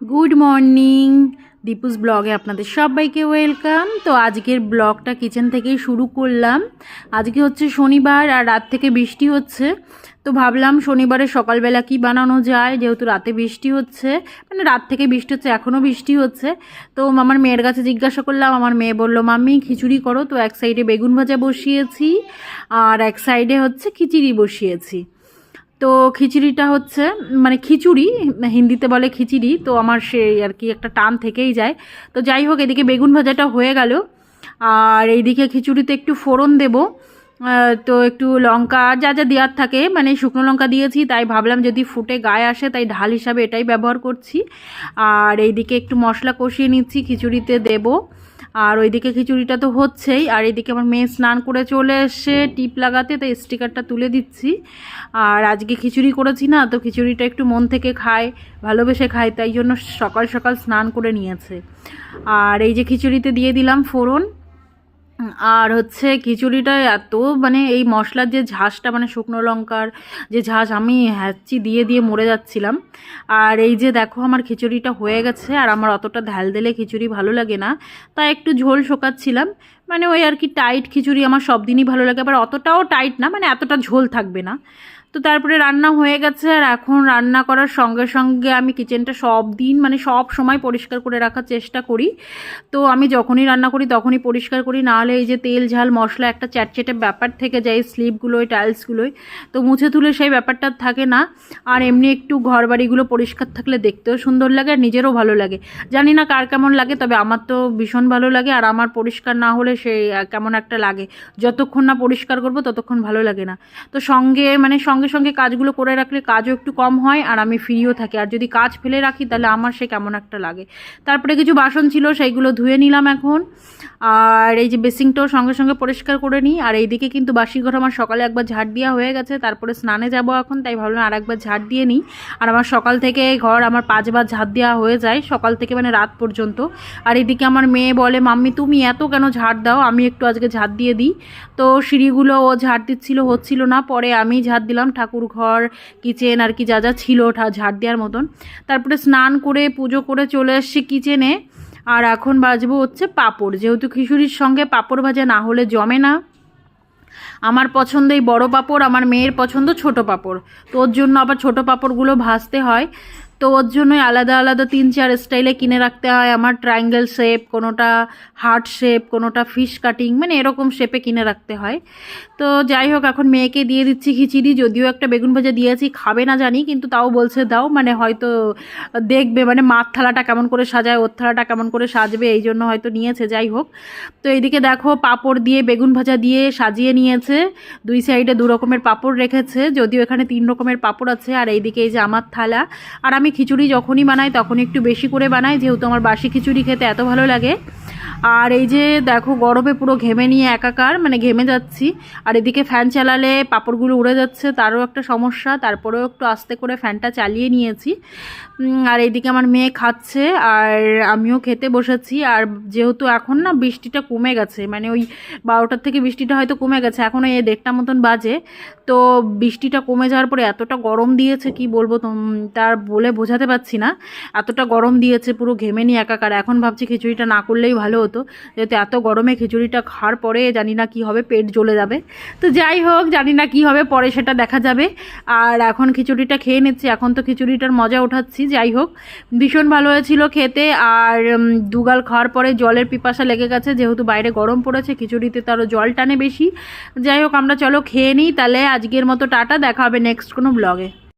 Good morning Deepu's ব্লগে আপনাদের সবাইকে ওয়েলকাম তো আজকের ব্লগটা কিচেন থেকেই শুরু করলাম। আজকে হচ্ছে শনিবার আর রাত থেকে বৃষ্টি হচ্ছে। তো ভাবলাম শনিবারে সকালবেলা কি বানানো যায়? যেহেতু রাতে বৃষ্টি হচ্ছে মানে রাত থেকে বৃষ্টি হচ্ছে এখনও বৃষ্টি হচ্ছে। তো আমার মেয়ের কাছে জিজ্ঞাসা করলাম, আমার মেয়ে বলল, মাম্মি, খিচুড়ি করো। তো এক সাইডে বেগুন ভাজা বসিয়েছি, আর এক সাইডে হচ্ছে খিচুড়ি বসিয়েছি। তো খিচুড়িটা হচ্ছে মানে খিচুড়ি, হিন্দিতে বলে খিচুড়ি, তো আমার সেই আর কি একটা টান থেকেই যায়। তো যাই হোক, এদিকে বেগুন ভাজাটা হয়ে গেল। আর এইদিকে খিচুড়িতে একটু ফোড়ন দেব। তো একটু লঙ্কা, যা যা দেওয়ার থাকে মানে শুকনো লঙ্কা দিয়েছি, তাই ভাবলাম যদি ফুটে গায়ে আসে, তাই ঢাল হিসাবে এটাই ব্যবহার করছি। আর এইদিকে একটু মশলা কষিয়ে নিচ্ছি, খিচুড়িতে দেবো। আর ওইদিকে খিচুড়িটা তো হচ্ছেই আর এদিকে আমার মেয়ে স্নান করে চলে এসে টিপ লাগাতে তাই স্টিকারটা তুলে দিচ্ছি। আর আজকে খিচুড়ি করেছি না তো খিচুড়িটা একটু মন থেকে খায় ভালোবেসে খায় তাই জন্য সকাল সকাল স্নান করে নিয়েছে। আর এই যে খিচুড়িতে দিয়ে দিলাম ফোড়ন আর হচ্ছে খিচুড়িটা এত মানে এই মশলার যে ঝাঁসটা মানে শুকনো লঙ্কার যে ঝাঁস, আমি হ্যাচি দিয়ে দিয়ে মরে যাচ্ছিলাম। আর এই যে দেখো আমার খিচুড়িটা হয়ে গেছে, আর আমার অতটা ঢাল দিলে খিচুড়ি ভালো লাগে না। তাই একটু ঝোল শোকাচ্ছিলাম। মানে ওই আর কি টাইট খিচুড়ি আমার সব দিনই ভালো লাগে, আবার অতটাও টাইট না মানে এতটা ঝোল থাকবে না। তো তারপরে রান্না হয়ে গেছে আর এখন রান্না করার সঙ্গে সঙ্গে আমি কিচেনটা সব দিন মানে সব সময় পরিষ্কার করে রাখার চেষ্টা করি। তো আমি যখনই রান্না করি তখনই পরিষ্কার করি, নাহলে এই যে তেল, ঝাল, মশলা একটা চ্যাটচেটে ব্যাপার থেকে যায়, স্লিপগুলোয়, টাইলসগুলোয়। তো মুছে তুলে সেই ব্যাপারটা থাকে না। আর এমনি একটু ঘর বাড়িগুলো পরিষ্কার থাকলে দেখতেও সুন্দর লাগে আর নিজেরও ভালো লাগে। জানি না কার কেমন লাগে, তবে আমার তো ভীষণ ভালো লাগে আর আমার পরিষ্কার না হলে সে কেমন একটা লাগে। যতক্ষণ না পরিষ্কার করব ততক্ষণ ভালো লাগে না। তো সঙ্গে মানে সঙ্গে সঙ্গে সঙ্গে কাজগুলো করে রাখলে কাজও একটু কম হয় আর আমি ফ্রিও থাকি। আর যদি কাজ ফেলে রাখি, তাহলে আমার সে কেমন একটা লাগে। তারপরে কিছু বাসন ছিল, সেইগুলো ধুয়ে নিলাম এখন। আর এই যে বেসিংটাও সঙ্গে সঙ্গে পরিষ্কার করে নিই। আর এইদিকে কিন্তু বাসি ঘর আমার সকালে একবার ঝাড় দেওয়া হয়ে গেছে। তারপরে স্নানে যাব এখন, তাই ভাবলাম আর একবার ঝাড় দিয়ে নিই। আর আমার সকাল থেকে ঘর আমার পাঁচবার ঝাড় দেওয়া হয়ে যায়, সকাল থেকে মানে রাত পর্যন্ত। আর এদিকে আমার মেয়ে বলে, মাম্মি, তুমি এত কেন ঝাড় দাও? আমি একটু আজকে ঝাড় দিয়ে দিই। তো সিঁড়িগুলো ও ঝাড় দিচ্ছিল, হচ্ছিল না। পরে আমি ঝাড় দিলাম। ঠাকুর ঘর কিচেন আর কি যা যা ছিল ঝাড় দেওয়ার মতন। তারপরে স্নান করে, পুজো করে চলে এসছি কিচেনে আর এখন বাজবো হচ্ছে পাপড়। যেহেতু খিচুড়ির সঙ্গে পাপড় ভাজা না হলে জমে না। আমার পছন্দ এই বড়ো পাপড়, আমার মেয়ের পছন্দ ছোট পাপড়। তোর জন্য আবার ছোট পাপড়গুলো ভাজতে হয়। তো ওর জন্যই আলাদা আলাদা তিন চার স্টাইলে কিনে রাখতে হয়। আমার ট্রায়াঙ্গেল শেপ কোনোটা হার্ট শেপ কোনোটা ফিশ কাটিং মানে এরকম শেপে কিনে রাখতে হয়। তো যাই হোক, এখন মেয়েকে দিয়ে দিচ্ছি খিচিড়ি। যদিও একটা বেগুন ভাজা দিয়েছি, খাবে না জানি, কিন্তু তাও বলছে দাও। মানে হয়তো দেখবে মানে মার থালাটা কেমন করে সাজায়, ওর থালাটা কেমন করে সাজবে, এই জন্য হয়তো নিয়েছে, যাই হোক। তো এইদিকে দেখো, পাঁপড় দিয়ে বেগুন ভাজা দিয়ে সাজিয়ে নিয়েছে। দুই সাইডে দু রকমের পাঁপড় রেখেছে, যদিও এখানে তিন রকমের পাঁপড় আছে। আর এইদিকে এই যে আমার থালা। আর আমি খিচুড়ি যখনই বানাই তখন একটু বেশি করে বানাই, যেহেতু আমার বাসি খিচুড়ি খেতে এত ভালো লাগে। আর এই যে দেখো, গরমে পুরো ঘেমে নিয়ে একাকার মানে ঘেমে যাচ্ছি। আর এদিকে ফ্যান চালালে পাঁপড়গুলো উড়ে যাচ্ছে, তারও একটা সমস্যা। তারপরেও একটু আস্তে করে ফ্যানটা চালিয়ে নিয়েছি। আর এইদিকে আমার মেয়ে খাচ্ছে, আর আমিও খেতে বসেছি। আর যেহেতু এখন না বৃষ্টিটা কমে গেছে মানে ওই বারোটার থেকে বৃষ্টিটা হয়তো কমে গেছে এখন এই দেড়টা মতন বাজে। তো বৃষ্টিটা কমে যাওয়ার পরে এতটা গরম দিয়েছে, কি বলব তার বলে বোঝাতে পারছি না। এতটা গরম দিয়েছে, পুরো ঘেমে নিয়ে একাকার। এখন ভাবছি খিচুড়িটা না করলেই ভালো হতো, যেহেতু এত গরমে খিচুড়িটা খাওয়ার পরে জানি না কি হবে, পেট জ্বলে যাবে। তো যাই হোক, জানি না কি হবে, পরে সেটা দেখা যাবে। আর এখন খিচুড়িটা খেয়ে নিচ্ছি, এখন তো খিচুড়িটার মজা উঠাচ্ছি, যাই হোক। ভীষণ ভালো হয়েছিল খেতে, আর দুগাল খাওয়ার পরে জলের পিপাসা লেগে গেছে, যেহেতু বাইরে গরম পড়েছে, খিচুড়িতে তারও জল টানে বেশি। যাই হোক, আমরা চলো খেয়ে নিই, তাহলে আজকের মতো টাটা, দেখা হবে নেক্সট কোনো ব্লগে